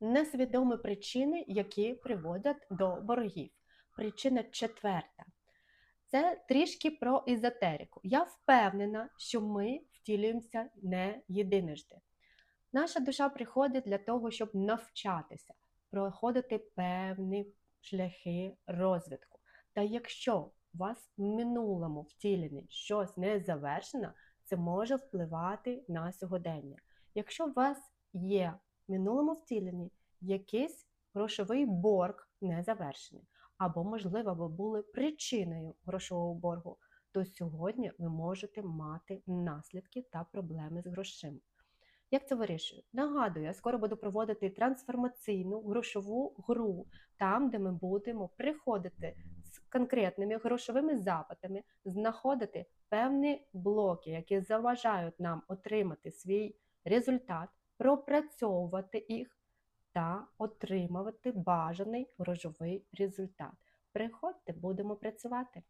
Несвідомі причини, які приводять до боргів. Причина четверта. Це трішки про езотерику. Я впевнена, що ми втілюємося не єдиножди. Наша душа приходить для того, щоб навчатися, проходити певні шляхи розвитку. Та якщо у вас в минулому втіленні щось не завершено, це може впливати на сьогодення. Якщо у вас є в минулому втіленні якийсь грошовий борг не завершений, або, можливо, ви були причиною грошового боргу, то сьогодні ви можете мати наслідки та проблеми з грошима. Як це вирішую? Нагадую, я скоро буду проводити трансформаційну грошову гру, там, де ми будемо приходити з конкретними грошовими запитами, знаходити певні блоки, які заважають нам отримати свій результат, пропрацьовувати їх та отримувати бажаний рожовий результат. Приходьте, будемо працювати.